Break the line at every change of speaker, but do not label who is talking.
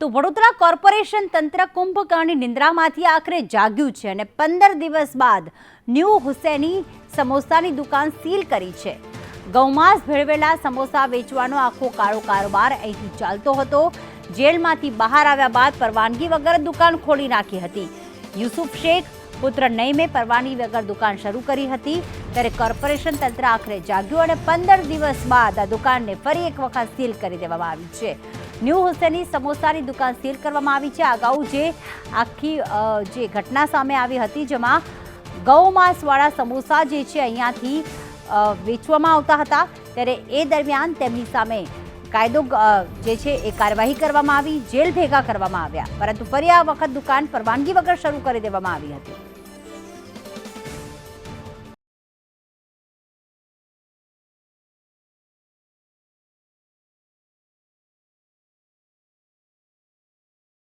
તો વડોદરા કોર્પોરેશન તંત્ર કુંભકર્ણની નિંદ્રામાંથી આખરે જાગ્યું છે અને પંદર દિવસ બાદ ન્યૂ હુસેની સમોસાની દુકાન સીલ કરી છે. ગૌમાંસ ભેળવેલા સમોસા વેચવાનો આખો કાળો કારોબાર અહીંથી ચાલતો હતો. જેલમાંથી બહાર આવ્યા બાદ પરવાનગી વગર દુકાન ખોલી નાખી હતી. યુસુફ શેખ, પુત્ર નઈમે પરવાનગી વગર દુકાન શરૂ કરી હતી. ત્યારે કોર્પોરેશન તંત્ર આખરે જાગ્યું અને પંદર દિવસ બાદ આ દુકાનને ફરી એક વખત સીલ કરી દેવામાં આવી છે. ન્યૂ હુસેની સમોસાની દુકાન સીલ કરવામાં આવી છે. અગાઉ જે આખી જે ઘટના સામે આવી હતી જેમાં ગૌમાંસવાળા સમોસા જે છે અહીંયાથી વેચવામાં આવતા હતા. ત્યારે એ દરમિયાન તેમની સામે કાયદો જે છે એ કાર્યવાહી કરવામાં આવી, જેલ ભેગા કરવામાં આવ્યા. પરંતુ ફરી આ વખત દુકાન પરવાનગી વગર શરૂ કરી દેવામાં આવી હતી.